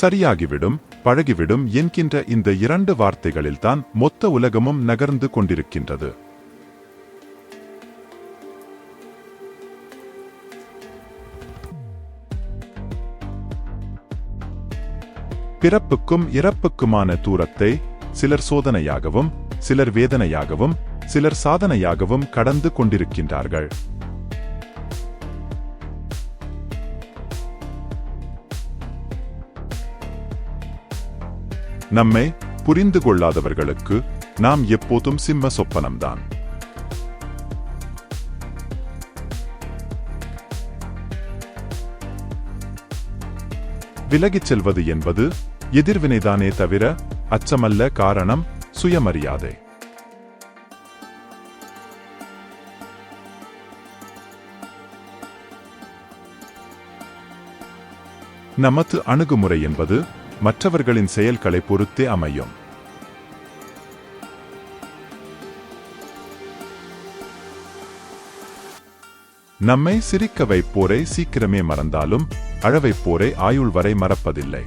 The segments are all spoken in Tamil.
சரியாகிவிடும் பழகிவிடும் என்கின்ற இந்த இரண்டு வார்த்தைகளில்தான் மொத்த உலகமும் நகர்ந்து கொண்டிருக்கின்றது. பிறப்புக்கும் இறப்புக்குமான தூரத்தை சிலர் சோதனையாகவும் சிலர் வேதனையாகவும் சிலர் சாதனையாகவும் கடந்து கொண்டிருக்கின்றார்கள். நம்மை புரிந்து கொள்ளாதவர்களுக்கு நாம் எப்போதும் சிம்ம சொப்பனம்தான். விலகிச் செல்வது என்பது எதிர்வினைதானே தவிர அச்சமல்ல காரணம் சுயமரியாதை. நமது அணுகுமுறை என்பது மற்றவர்களின் செயல்களை பொறுத்தே அமையும். நம்மை சிரிக்க வைப்போரை சீக்கிரமே மறந்தாலும் அழவைப்போரை ஆயுள் வரை மறப்பதில்லை.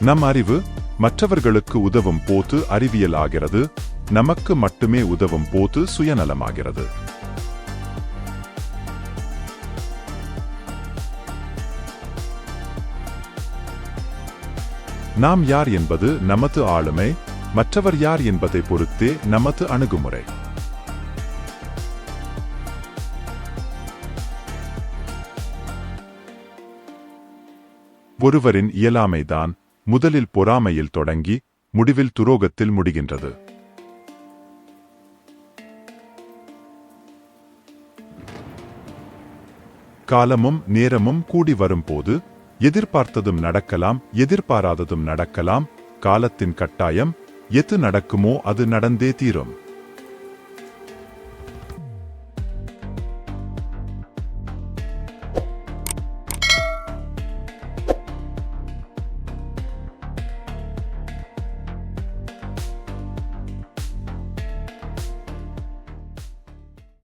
நம் அறிவு மற்றவர்களுக்கு உதவும் போது அறிவியல் ஆகிறது நமக்கு மட்டுமே உதவும் போது சுயநலமாகிறது. நாம் யார் என்பது நமது ஆளுமை மற்றவர் யார் என்பதை பொறுத்தே நமது அணுகுமுறை. ஒருவரின் இயலாமைதான் முதலில் பொறாமையில் தொடங்கி முடிவில் துரோகத்தில் முடிகின்றது. காலமும் நேரமும் கூடி வரும்போது எதிர்பார்த்ததும் நடக்கலாம் எதிர்பாராததும் நடக்கலாம். காலத்தின் கட்டாயம் எது நடக்குமோ அது நடந்தே தீரும்.